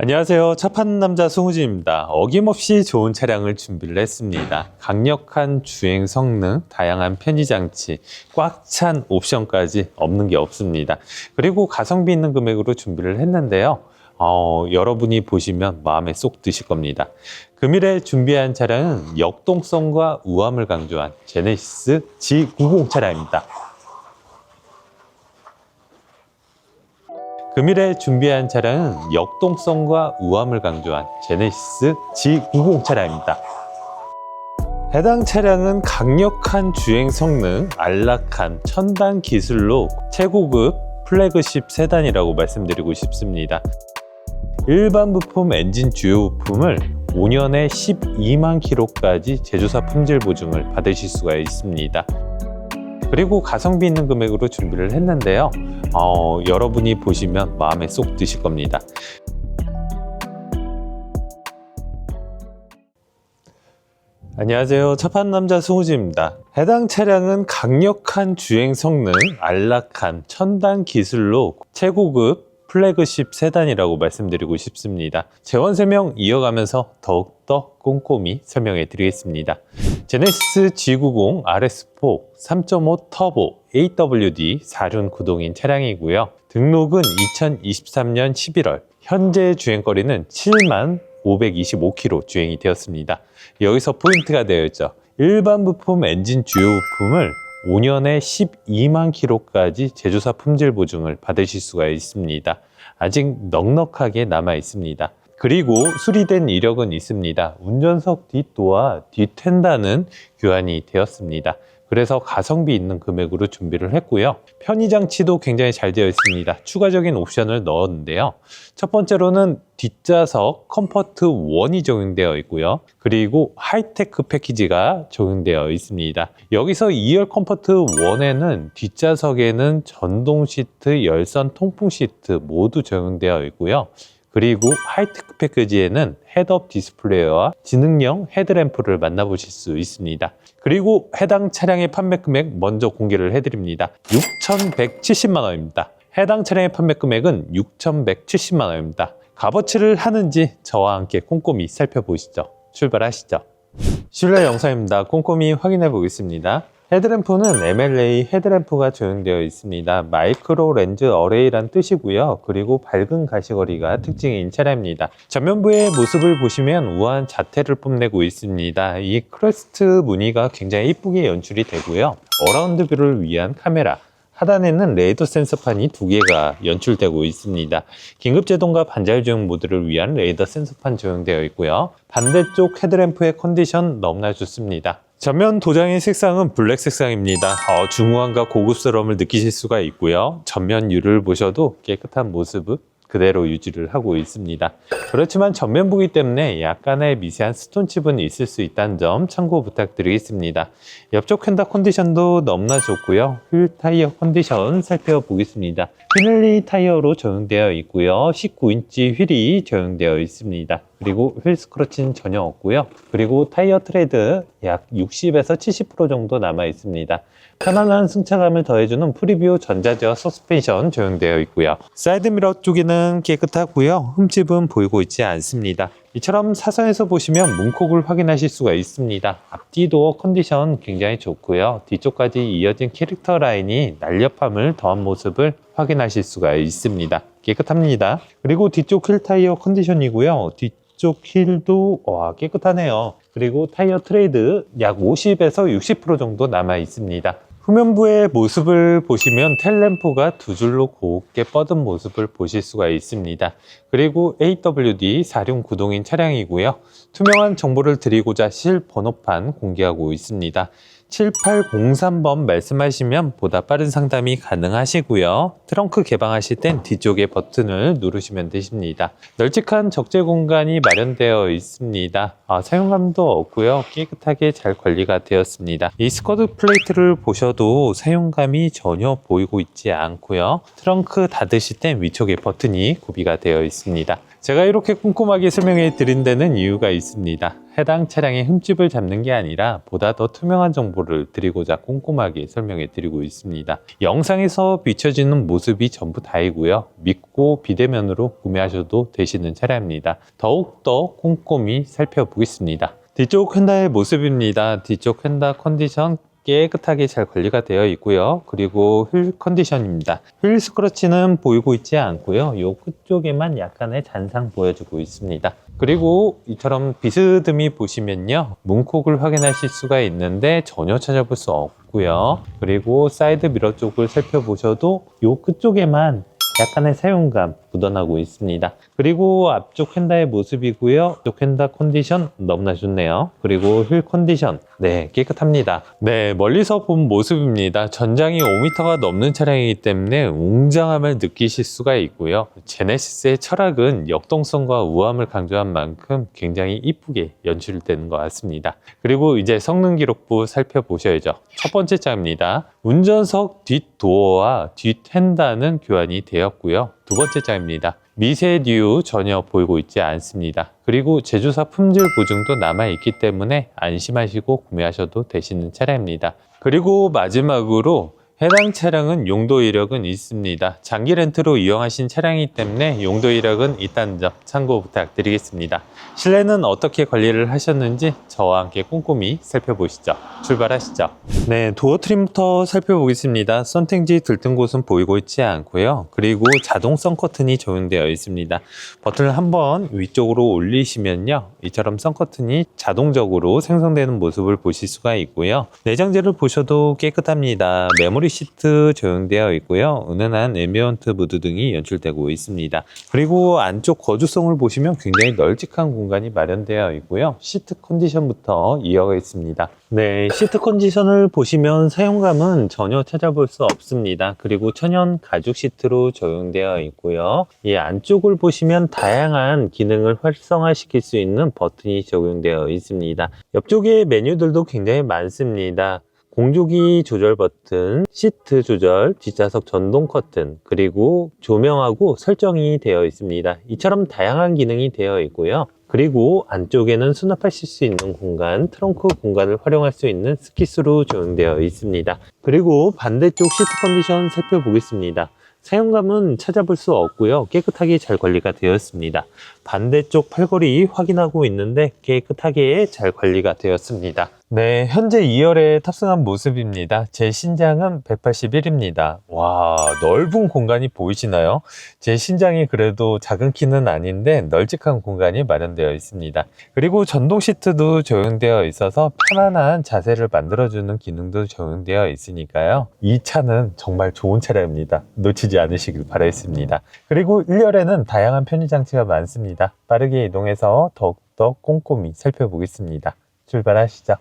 안녕하세요. 차 파는 남자 송우진입니다. 어김없이 좋은 차량을 준비를 했습니다. 강력한 주행 성능, 다양한 편의 장치, 꽉 찬 옵션까지 없는 게 없습니다. 그리고 가성비 있는 금액으로 준비를 했는데요. 어, 여러분이 보시면 마음에 쏙 드실 겁니다. 금일에 준비한 차량은 역동성과 우함을 강조한 제네시스 G90 차량입니다. 금일에 준비한 차량은 역동성과 우함을 강조한 제네시스 G90 차량입니다. 해당 차량은 강력한 주행 성능, 안락한 첨단 기술로 최고급 플래그십 세단이라고 말씀드리고 싶습니다. 일반 부품 엔진 주요 부품을 5년에 12만 킬로까지 제조사 품질 보증을 받으실 수가 있습니다. 그리고 가성비 있는 금액으로 준비를 했는데요. 어, 여러분이 보시면 마음에 쏙 드실 겁니다. 안녕하세요. 차판 남자 송우지입니다. 해당 차량은 강력한 주행 성능, 안락한 첨단 기술로 최고급 플래그십 세단이라고 말씀드리고 싶습니다. 재원 설명 이어가면서 더욱더 꼼꼼히 설명해 드리겠습니다. 제네시스 G90 RS4 3.5 터보 AWD 4륜 구동인 차량이고요. 등록은 2023년 11월, 현재 주행거리는 7만 525km 주행이 되었습니다. 여기서 포인트가 되어 있죠. 일반 부품 엔진 주요 부품을 5년에 12만 킬로까지 제조사 품질 보증을 받으실 수가 있습니다. 아직 넉넉하게 남아 있습니다. 그리고 수리된 이력은 있습니다. 운전석 뒷도와 뒷텐단은 교환이 되었습니다. 그래서 가성비 있는 금액으로 준비를 했고요. 편의 장치도 굉장히 잘 되어 있습니다. 추가적인 옵션을 넣었는데요. 첫 번째로는 뒷좌석 컴포트 1이 적용되어 있고요. 그리고 하이테크 패키지가 적용되어 있습니다. 여기서 2열 컴포트 1에는 뒷좌석에는 전동 시트, 열선 통풍 시트 모두 적용되어 있고요. 그리고 하이테크 패키지에는 헤드업 디스플레이와 지능형 헤드램프를 만나보실 수 있습니다. 그리고 해당 차량의 판매 금액 먼저 공개를 해드립니다. 6,170만 원입니다. 해당 차량의 판매 금액은 6,170만 원입니다. 값어치를 하는지 저와 함께 꼼꼼히 살펴보시죠. 출발하시죠. 실내 영상입니다. 꼼꼼히 확인해 보겠습니다. 헤드램프는 MLA 헤드램프가 적용되어 있습니다. 마이크로 렌즈 어레이란 뜻이고요. 그리고 밝은 가시거리가 특징인 차량입니다. 전면부의 모습을 보시면 우아한 자태를 뽐내고 있습니다. 이 크레스트 무늬가 굉장히 이쁘게 연출이 되고요. 어라운드 뷰를 위한 카메라, 하단에는 레이더 센서판이 두 개가 연출되고 있습니다. 긴급 제동과 반자율 주행 모드를 위한 레이더 센서판 적용되어 있고요. 반대쪽 헤드램프의 컨디션 너무나 좋습니다. 전면 도장의 색상은 블랙 색상입니다. 어, 중후함과 고급스러움을 느끼실 수가 있고요. 전면 율을 보셔도 깨끗한 모습은 그대로 유지를 하고 있습니다. 그렇지만 전면부기 때문에 약간의 미세한 스톤칩은 있을 수 있다는 점 참고 부탁드리겠습니다. 옆쪽 휀다 컨디션도 너무나 좋고요. 휠 타이어 컨디션 살펴보겠습니다. 피넬리 타이어로 적용되어 있고요. 19인치 휠이 적용되어 있습니다. 그리고 휠 스크러치는 전혀 없고요. 그리고 타이어 트레드 약 60에서 70% 정도 남아 있습니다. 편안한 승차감을 더해주는 프리뷰 전자제어 서스펜션 적용되어 있고요. 사이드미러 쪽에는 깨끗하고요. 흠집은 보이고 있지 않습니다. 이처럼 사선에서 보시면 문콕을 확인하실 수가 있습니다. 앞뒤 도어 컨디션 굉장히 좋고요. 뒤쪽까지 이어진 캐릭터 라인이 날렵함을 더한 모습을 확인하실 수가 있습니다. 깨끗합니다. 그리고 뒤쪽 휠 타이어 컨디션이고요. 뒤 쪽 힐도 와 깨끗하네요. 그리고 타이어 트레이드 약 50에서 60% 정도 남아 있습니다. 후면부의 모습을 보시면 텔램프가 두 줄로 곱게 뻗은 모습을 보실 수가 있습니다. 그리고 AWD 4륜 구동인 차량이고요. 투명한 정보를 드리고자 실 번호판 공개하고 있습니다. 7803번 말씀하시면 보다 빠른 상담이 가능하시고요. 트렁크 개방하실 땐 뒤쪽의 버튼을 누르시면 되십니다. 널찍한 적재 공간이 마련되어 있습니다. 아, 사용감도 없고요. 깨끗하게 잘 관리가 되었습니다. 이 스쿼드 플레이트를 보셔도 사용감이 전혀 보이고 있지 않고요. 트렁크 닫으실 땐 위쪽에 버튼이 구비가 되어 있습니다. 제가 이렇게 꼼꼼하게 설명해 드린 데는 이유가 있습니다. 해당 차량의 흠집을 잡는 게 아니라 보다 더 투명한 정보를 드리고자 꼼꼼하게 설명해 드리고 있습니다. 영상에서 비춰지는 모습이 전부 다이고요. 믿고 비대면으로 구매하셔도 되시는 차량입니다. 더욱더 꼼꼼히 살펴보겠습니다. 뒤쪽 휀다의 모습입니다. 뒤쪽 휀다 컨디션 깨끗하게 잘 관리가 되어 있고요. 그리고 휠 컨디션입니다. 휠 스크러치는 보이고 있지 않고요. 요 끝쪽에만 약간의 잔상 보여주고 있습니다. 그리고 이처럼 비스듬히 보시면요. 문콕을 확인하실 수가 있는데 전혀 찾아볼 수 없고요. 그리고 사이드 미러 쪽을 살펴보셔도 요 끝쪽에만 약간의 사용감 묻어나고 있습니다. 그리고 앞쪽 휀다의 모습이고요. 앞쪽 휀다 컨디션 너무나 좋네요. 그리고 휠 컨디션 네 깨끗합니다. 네 멀리서 본 모습입니다. 전장이 5m가 넘는 차량이기 때문에 웅장함을 느끼실 수가 있고요. 제네시스의 철학은 역동성과 우아함을 강조한 만큼 굉장히 이쁘게 연출되는 것 같습니다. 그리고 이제 성능 기록부 살펴보셔야죠. 첫 번째 장입니다. 운전석 뒷 도어와 뒷 휀다는 교환이 되 었고요. 두 번째 장입니다. 미세류 전혀 보이고 있지 않습니다. 그리고 제조사 품질 보증도 남아있기 때문에 안심하시고 구매하셔도 되시는 차량입니다. 그리고 마지막으로 해당 차량은 용도 이력은 있습니다. 장기 렌트로 이용하신 차량이기 때문에 용도 이력은 있다는 점 참고 부탁드리겠습니다. 실내는 어떻게 관리를 하셨는지 저와 함께 꼼꼼히 살펴보시죠. 출발하시죠. 네, 도어 트림부터 살펴보겠습니다. 선택지 들뜬 곳은 보이고 있지 않고요. 그리고 자동성 커튼이 적용되어 있습니다. 버튼을 한번 위쪽으로 올리시면요. 이처럼 선 커튼이 자동적으로 생성되는 모습을 보실 수가 있고요. 내장재를 보셔도 깨끗합니다. 메모리 시트 적용되어 있고요. 은은한 앰비언트 무드 등이 연출되고 있습니다. 그리고 안쪽 거주성을 보시면 굉장히 널찍한 공간이 마련되어 있고요. 시트 컨디션부터 이어가겠습니다. 네, 시트 컨디션을 보시면 사용감은 전혀 찾아볼 수 없습니다. 그리고 천연 가죽 시트로 적용되어 있고요. 이 안쪽을 보시면 다양한 기능을 활성화시킬 수 있는 버튼이 적용되어 있습니다. 옆쪽에 메뉴들도 굉장히 많습니다. 공조기 조절 버튼, 시트 조절, 뒷좌석 전동 커튼, 그리고 조명하고 설정이 되어 있습니다. 이처럼 다양한 기능이 되어 있고요. 그리고 안쪽에는 수납하실 수 있는 공간, 트렁크 공간을 활용할 수 있는 스키스로 적용되어 있습니다. 그리고 반대쪽 시트 컨디션 살펴보겠습니다. 사용감은 찾아볼 수 없고요. 깨끗하게 잘 관리가 되었습니다. 반대쪽 팔걸이 확인하고 있는데 깨끗하게 잘 관리가 되었습니다. 네, 현재 2열에 탑승한 모습입니다. 제 신장은 181입니다. 와, 넓은 공간이 보이시나요? 제 신장이 그래도 작은 키는 아닌데 널찍한 공간이 마련되어 있습니다. 그리고 전동 시트도 적용되어 있어서 편안한 자세를 만들어주는 기능도 적용되어 있으니까요. 이 차는 정말 좋은 차량입니다. 놓치지 않으시길 바라겠습니다. 그리고 1열에는 다양한 편의 장치가 많습니다. 빠르게 이동해서 더욱더 꼼꼼히 살펴보겠습니다. 출발하시죠.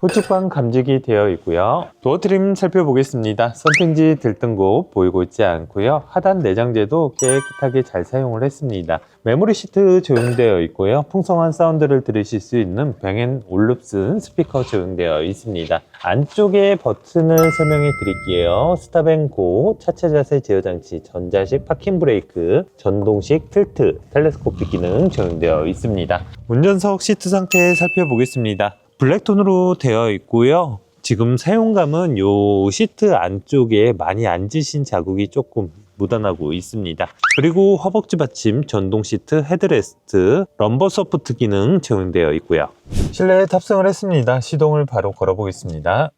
후측방 감지기 되어 있고요. 도어 트림 살펴보겠습니다. 선택지 들뜬 곳 보이고 있지 않고요. 하단 내장재도 깨끗하게 잘 사용을 했습니다. 메모리 시트 적용되어 있고요. 풍성한 사운드를 들으실 수 있는 병앤 올룹슨 스피커 적용되어 있습니다. 안쪽에 버튼을 설명해 드릴게요. 스탑앤고, 차체 자세 제어 장치, 전자식 파킹 브레이크, 전동식 틸트, 텔레스코픽 기능 적용되어 있습니다. 운전석 시트 상태 살펴보겠습니다. 블랙톤으로 되어 있고요. 지금 사용감은 요 시트 안쪽에 많이 앉으신 자국이 조금 묻어나고 있습니다. 그리고 허벅지 받침, 전동 시트, 헤드레스트, 럼버 서포트 기능 적용되어 있고요. 실내에 탑승을 했습니다. 시동을 바로 걸어보겠습니다.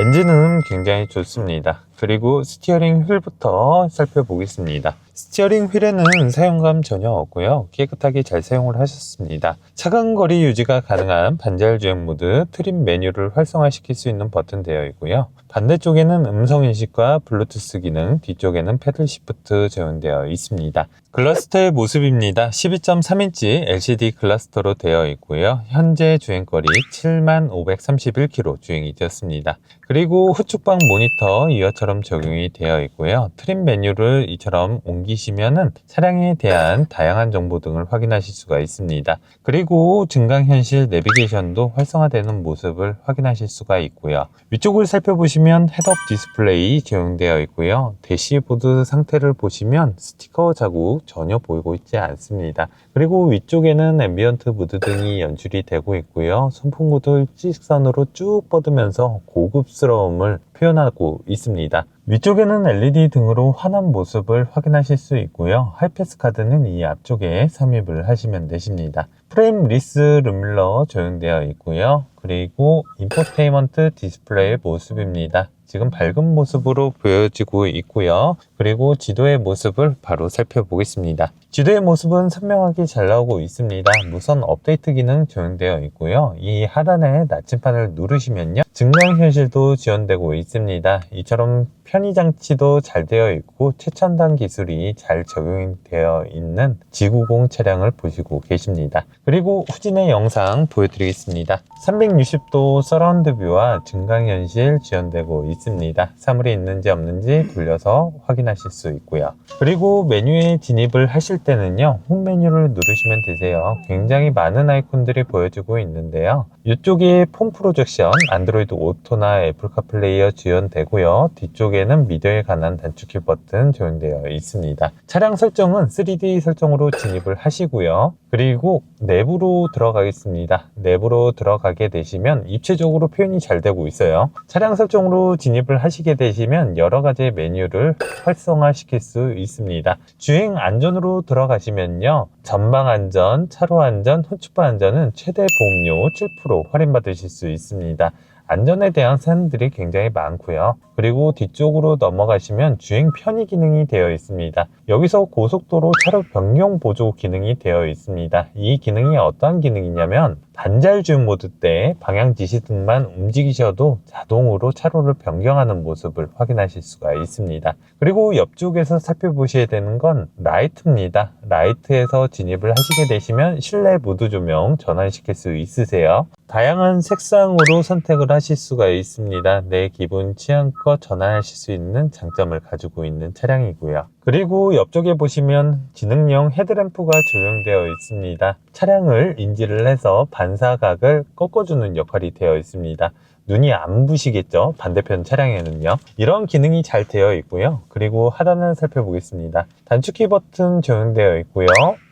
엔진은 굉장히 좋습니다. 그리고 스티어링 휠부터 살펴보겠습니다. 스티어링 휠에는 사용감 전혀 없고요. 깨끗하게 잘 사용을 하셨습니다. 차간 거리 유지가 가능한 반절 주행 모드 트림 메뉴를 활성화시킬 수 있는 버튼 되어 있고요. 반대쪽에는 음성 인식과 블루투스 기능, 뒤쪽에는 패들 시프트 적용되어 있습니다. 글라스터의 모습입니다. 12.3인치 LCD 글라스터로 되어 있고요. 현재 주행거리 7531km 주행이 되었습니다. 그리고 후측방 모니터 이어처럼 적용이 되어 있고요. 트림 메뉴를 이처럼 옮겨 남기시면은 차량에 대한 다양한 정보 등을 확인하실 수가 있습니다. 그리고 증강현실 내비게이션도 활성화되는 모습을 확인하실 수가 있고요. 위쪽을 살펴보시면 헤드업 디스플레이 적용되어 있고요. 대시보드 상태를 보시면 스티커 자국 전혀 보이고 있지 않습니다. 그리고 위쪽에는 앰비언트 무드 등이 연출이 되고 있고요. 선풍구도 일직선으로 쭉 뻗으면서 고급스러움을 표현하고 있습니다. 위쪽에는 LED 등으로 환한 모습을 확인하실 수 있고요. 하이패스 카드는 이 앞쪽에 삽입을 하시면 되십니다. 프레임 리스 룸밀러 적용되어 있고요. 그리고 인포테인먼트 디스플레이 모습입니다. 지금 밝은 모습으로 보여지고 있고요. 그리고 지도의 모습을 바로 살펴보겠습니다. 지도의 모습은 선명하게 잘 나오고 있습니다. 무선 업데이트 기능 적용되어 있고요. 이 하단에 나침판을 누르시면요. 증강현실도 지원되고 있습니다. 이처럼 편의 장치도 잘 되어 있고 최첨단 기술이 잘 적용되어 있는 지구공 차량을 보시고 계십니다. 그리고 후진의 영상 보여드리겠습니다. 360도 서라운드 뷰와 증강현실 지원되고 있습니다. 사물이 있는지 없는지 돌려서 확인하실 수 있고요. 그리고 메뉴에 진입을 하실 때는요, 홈 메뉴를 누르시면 되세요. 굉장히 많은 아이콘들이 보여지고 있는데요. 이쪽에 폰 프로젝션, 안드로이드 오토나 애플 카플레이어 지원되고요. 뒤쪽에는 미디어에 관한 단축키 버튼 적용되어 있습니다. 차량 설정은 3D 설정으로 진입을 하시고요. 그리고 내부로 들어가겠습니다. 내부로 들어가게 되시면 입체적으로 표현이 잘 되고 있어요. 차량 설정으로 진입을 하시게 되시면 여러 가지 메뉴를 활성화 시킬 수 있습니다. 주행 안전으로 들어가시면요. 전방 안전, 차로 안전, 후추파 안전은 최대 보험료 7% 할인받으실 수 있습니다. 안전에 대한 사항들이 굉장히 많고요. 그리고 뒤쪽으로 넘어가시면 주행 편의 기능이 되어 있습니다. 여기서 고속도로 차로 변경 보조 기능이 되어 있습니다. 이 기능이 어떠한 기능이냐면 반잘 주행 모드 때 방향 지시 등만 움직이셔도 자동으로 차로를 변경하는 모습을 확인하실 수가 있습니다. 그리고 옆쪽에서 살펴보셔야 되는 건 라이트입니다. 라이트에서 진입을 하시게 되시면 실내 무드 조명 전환시킬 수 있으세요. 다양한 색상으로 선택을 하실 수가 있습니다. 내 기분 취향껏 전환하실 수 있는 장점을 가지고 있는 차량이고요. 그리고 옆쪽에 보시면 지능형 헤드램프가 적용되어 있습니다. 차량을 인지를 해서 반사각을 꺾어주는 역할이 되어 있습니다. 눈이 안 부시겠죠? 반대편 차량에는요. 이런 기능이 잘 되어 있고요. 그리고 하단을 살펴보겠습니다. 단축키 버튼 적용되어 있고요.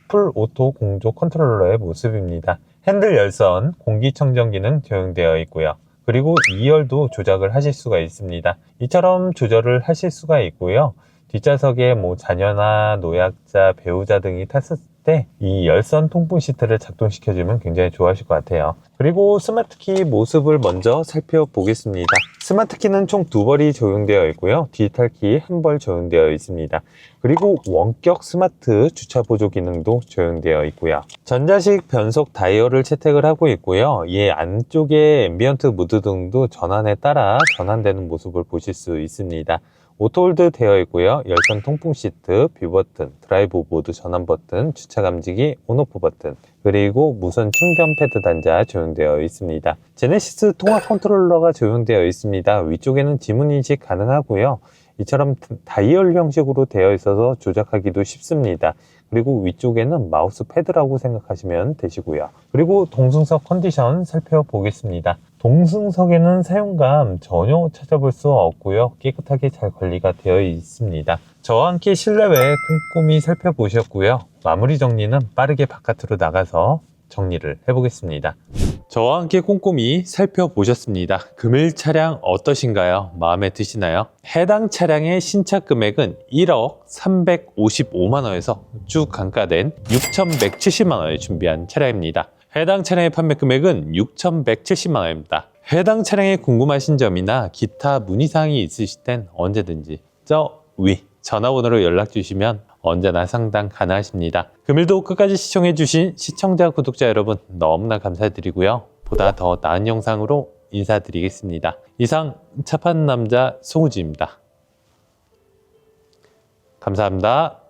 풀 오토 공조 컨트롤러의 모습입니다. 핸들 열선, 공기청정 기능 적용되어 있고요. 그리고 2열도 조작을 하실 수가 있습니다. 이처럼 조절을 하실 수가 있고요. 뒷좌석에 뭐 자녀나 노약자, 배우자 등이 탔을 때 이 열선 통풍 시트를 작동시켜주면 굉장히 좋아하실 것 같아요. 그리고 스마트키 모습을 먼저 살펴보겠습니다. 스마트 키는 총 두 벌이 적용되어 있고요. 디지털 키 한 벌 적용되어 있습니다. 그리고 원격 스마트 주차 보조 기능도 적용되어 있고요. 전자식 변속 다이얼을 채택을 하고 있고요. 이 안쪽에 앰비언트 무드 등도 전환에 따라 전환되는 모습을 보실 수 있습니다. 오토홀드 되어 있고요. 열선 통풍 시트, 뷰 버튼, 드라이브 모드 전환 버튼, 주차 감지기, 온오프 버튼, 그리고 무선 충전 패드 단자 적용되어 있습니다. 제네시스 통화 컨트롤러가 적용되어 있습니다. 위쪽에는 지문 인식 가능하고요. 이처럼 다이얼 형식으로 되어 있어서 조작하기도 쉽습니다. 그리고 위쪽에는 마우스 패드라고 생각하시면 되시고요. 그리고 동승석 컨디션 살펴보겠습니다. 동승석에는 사용감 전혀 찾아볼 수 없고요. 깨끗하게 잘 관리가 되어 있습니다. 저와 함께 실내외 꼼꼼히 살펴보셨고요. 마무리 정리는 빠르게 바깥으로 나가서 정리를 해보겠습니다. 저와 함께 꼼꼼히 살펴보셨습니다. 금일 차량 어떠신가요? 마음에 드시나요? 해당 차량의 신차 금액은 1억 355만 원에서 쭉 감가된 6,170만 원에 준비한 차량입니다. 해당 차량의 판매 금액은 6,170만 원입니다. 해당 차량에 궁금하신 점이나 기타 문의사항이 있으실 땐 언제든지 저 위 전화번호로 연락 주시면 언제나 상담 가능하십니다. 금일도 끝까지 시청해주신 시청자, 구독자 여러분 너무나 감사드리고요. 보다 더 나은 영상으로 인사드리겠습니다. 이상 차판 남자 송우지입니다. 감사합니다.